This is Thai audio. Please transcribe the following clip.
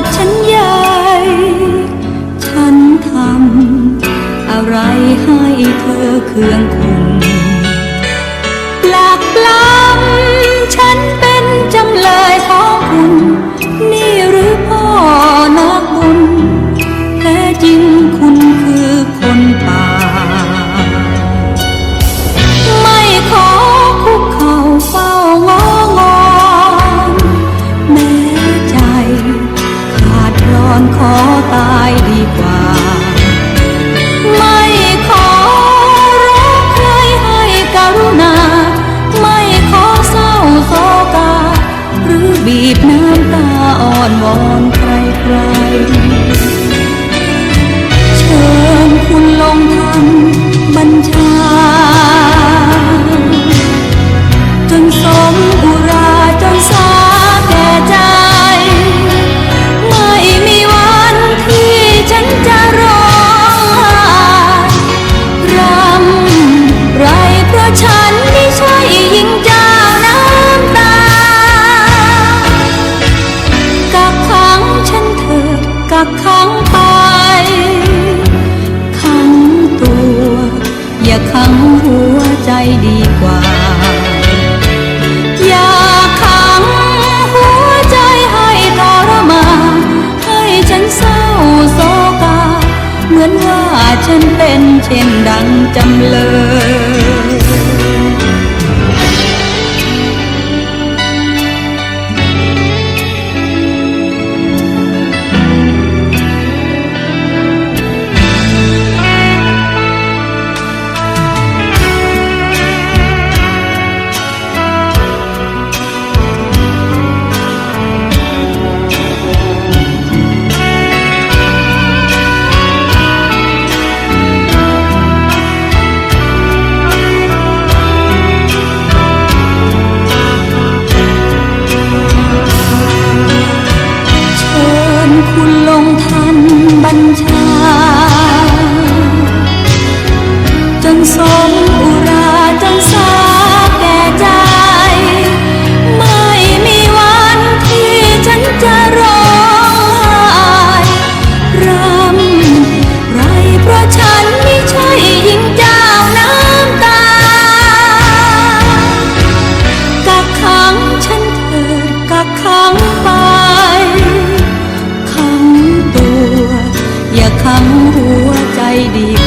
ดฉันใหญ่ ฉันทำอะไรให้เธอเคืองคุณ เป็นดังจำเลย ทั้งหัวใจดี